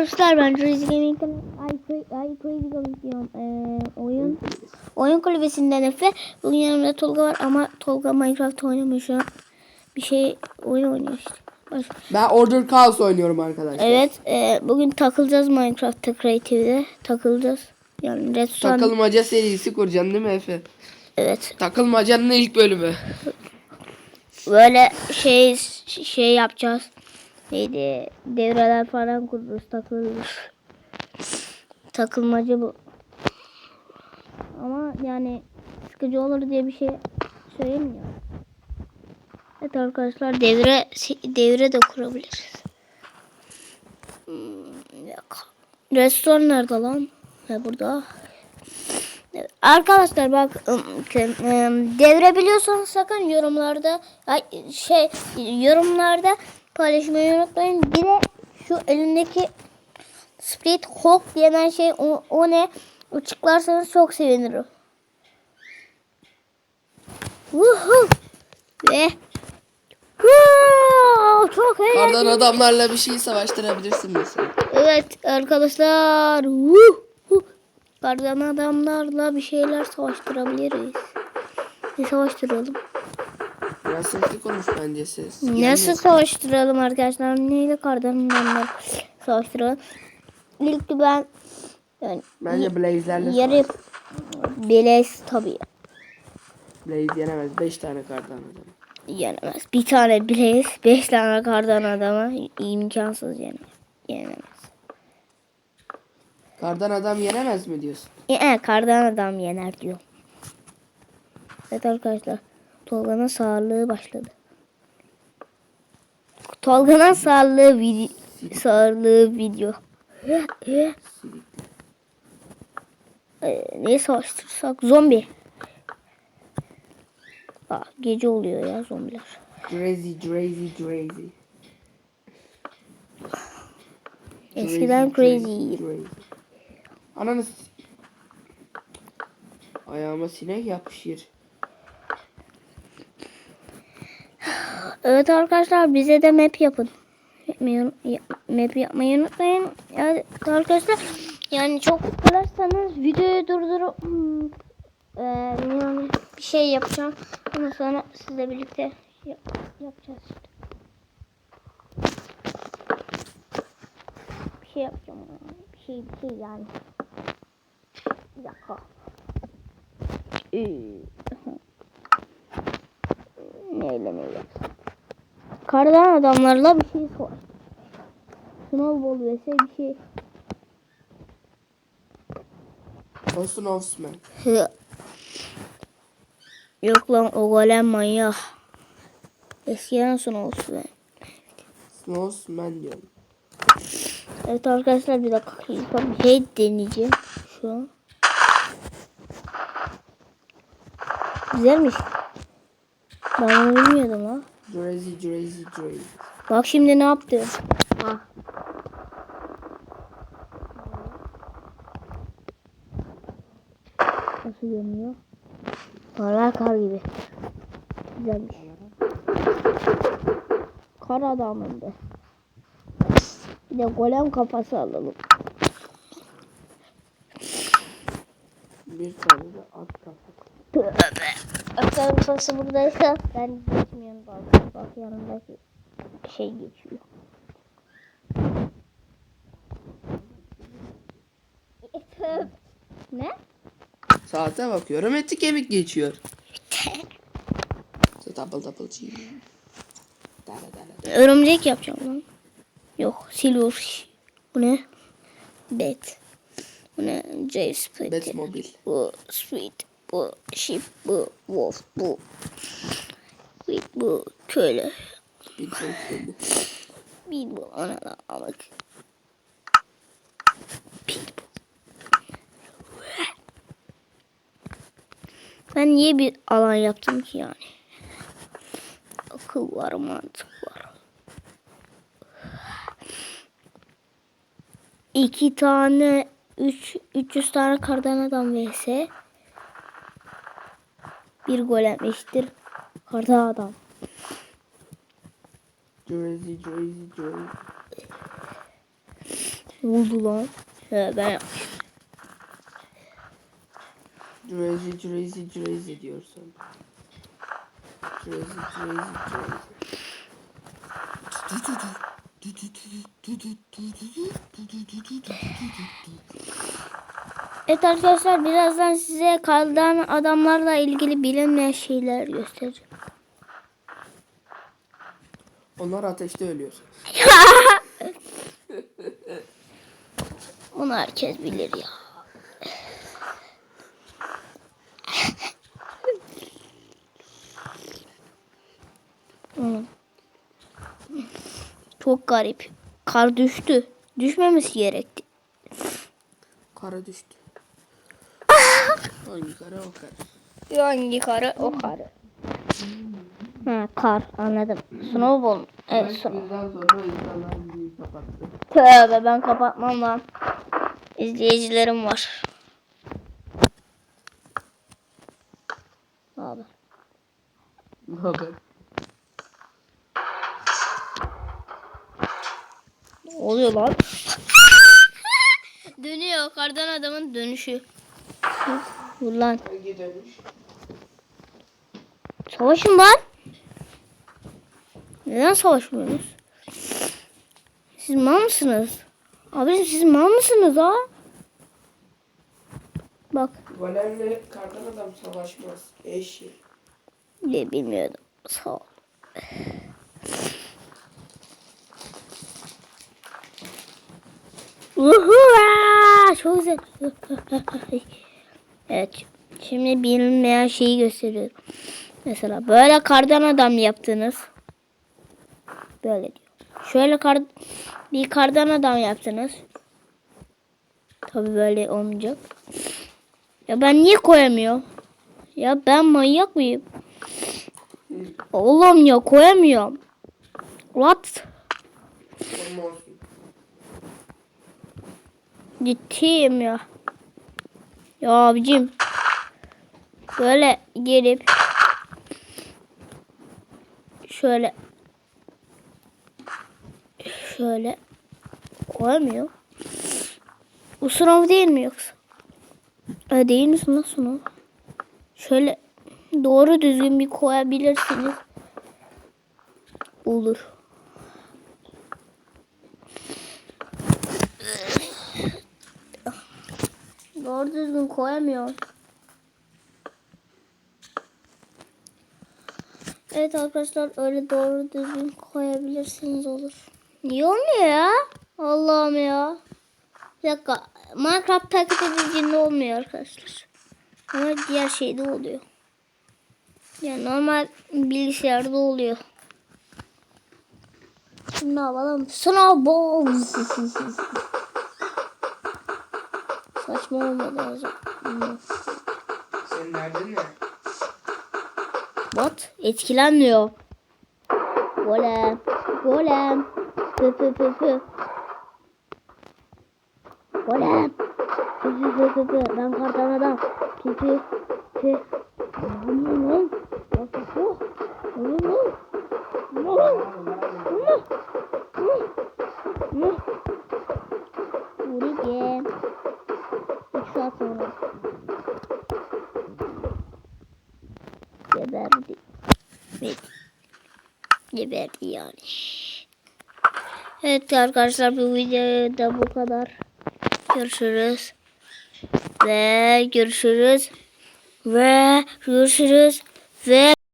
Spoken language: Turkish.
Arkadaşlar ben Crazy Gaming'den Ay Cra- Ay Crazy Gaming diyorum. Ee, oyun oyun kulübesinden Efe. Bugün yanımda Tolga var ama Tolga Minecraft oynamıyor şu an. Bir şey oyun oynuyor işte. Baş- Ben Order Chaos oynuyorum arkadaşlar. Evet e, bugün takılacağız Minecraft'ta Creative'de. Takılacağız. Yani Redstone. Takılmaca serisi kuracaksın değil mi Efe? Evet. Takılmacanın ilk bölümü. Böyle şey şey yapacağız. Neydi? Devreler falan kururuz, takılırız. Takılmacı bu. Ama yani sıkıcı olur diye bir şey söylemiyorum. Evet arkadaşlar devre devre de kurabiliriz. Hmm. Restoran nerede lan? Ha burada. Arkadaşlar bak devre biliyorsanız sakın yorumlarda şey yorumlarda paylaşmayı unutmayın. Bir de şu elindeki Split Hawk denen şey o, o ne? Açıklarsanız çok sevinirim. Woohoo! Ve çok eğlenceli. Kardan adamlarla bir şey savaştırabilirsin mesela. Evet arkadaşlar. Wuh. Kardan adamlarla bir şeyler savaştırabiliriz. Ne savaştıralım? Biraz sesli konuş bence ses. Nasıl savaştıralım arkadaşlar? Neyle kardan adamlar savaştıralım? İlk ben yani Bence Blaze'lerle yarı Blaze tabii Blaze yenemez. 5 tane kardan adam. yenemez. Bir tane Blaze, beş tane kardan adama imkansız yenemez. yenemez. Kardan adam yenemez mi diyorsun? Ee, kardan adam yener diyor. Evet arkadaşlar. Tolga'nın sağlığı başladı. Tolga'nın sağlığı video sağlığı video. Ee, neyi savaştırsak? Zombi. Aa, gece oluyor ya zombiler. Crazy, crazy, crazy. Eskiden crazy. crazy. Ananı s- Ayağıma sinek yapışır. Evet arkadaşlar bize de map yapın. Map yapmayı unutmayın. Evet arkadaşlar yani çok sıkılırsanız videoyu durdurup hmm, bir şey yapacağım. Ondan sonra sizle birlikte yap- yapacağız. Bir şey yapacağım. Bir şey bir şey yani. Bir dakika. Neyle neyle. Kardan adamlarla bir şey sor. Snowball vs bir şey. Olsun Osman. Hı. Yok lan o golem manyak. Eskiden Snowball. Snowsman diyorum. Evet arkadaşlar bir dakika. Bir şey deneyeceğim. Şu an. Güzelmiş. Ben bunu bilmiyordum ha. Crazy, crazy, crazy. Bak şimdi ne yaptı? Ah. Nasıl görünüyor? Vallahi kar gibi. Güzelmiş. Kar adamında. Bir de golem kafası alalım. Bir tane de at kafa. At kafası buradaysa ben geçmiyorum bak. Bak yanındaki şey geçiyor. Ne? Saate bakıyorum eti kemik geçiyor. double double G. Örümcek yapacağım lan. Yok silver. Bu ne? Bet. Bu ne? J split. Batmobil. Bu sweet. Bu sheep. Bu wolf. Bu. Sweet. Bu köylü. Bir. Bir bu ana amık. Pitbull. Ben niye bir alan yaptım ki yani? Akıl var, mantık var. İki tane, üç, 300 tane kardan adam vs. Bir golem eşittir kardan adam. Crazy, crazy, crazy. Ne oldu lan? He ben. Crazy crazy crazy diyorsun. Crazy crazy crazy. Evet arkadaşlar birazdan size kaldan adamlarla ilgili bilinmeyen şeyler göstereceğim. Onlar ateşte ölüyor. Bunu herkes bilir ya. Çok garip. Kar düştü. Düşmemesi gerekti. Kara düştü. Hangi kara o karı o karı. Ha, kar anladım. Snowball. Evet snow. Bizden sonra insanlar bizi kapattı. Tövbe ben kapatmam lan. İzleyicilerim var. Abi. Ne haber? Ne oluyor lan? Dönüyor. Kardan adamın dönüşü. Dur lan. Hangi dönüş? Savaşın lan. Neden savaşmıyorsunuz? Siz mal mısınız? Abi siz mal mısınız ha? Bak. Golemle kardan adam savaşmaz. Eşi. Ne bilmiyordum. Sağ ol. Uhu, çok güzel. evet. Şimdi bilinmeyen şeyi gösteriyorum. Mesela böyle kardan adam yaptınız. Böyle diyor. Şöyle kar, bir kardan adam yaptınız. Tabii böyle olmayacak. Ya ben niye koyamıyorum? Ya ben manyak mıyım? Oğlum ya koyamıyorum. What? Ciddiyim ya. Ya abicim. Böyle gelip şöyle şöyle koyamıyor. Bu sınav değil mi yoksa? E, değil misin lan sınav? Şöyle doğru düzgün bir koyabilirsiniz. Olur. Doğru düzgün koyamıyorum. Evet arkadaşlar öyle doğru düzgün koyabilirsiniz olur. Niye olmuyor ya? Allah'ım ya. Bir dakika. Minecraft takip edicinde olmuyor arkadaşlar. Ama diğer şeyde oluyor. Yani normal bilgisayarda oluyor. Şimdi alalım. Snowball. Saçma olmadı lazım. Sen nereden ne? What? Etkilenmiyor. Golem. Golem. Pı pı pı pı. Golem. Pı pı pı pı. Ben kardan adam. Pı pı pı. Geberdi. Geberdi yani. Evet arkadaşlar bu videoda bu kadar. Görüşürüz. Ve görüşürüz. Ve görüşürüz. Ve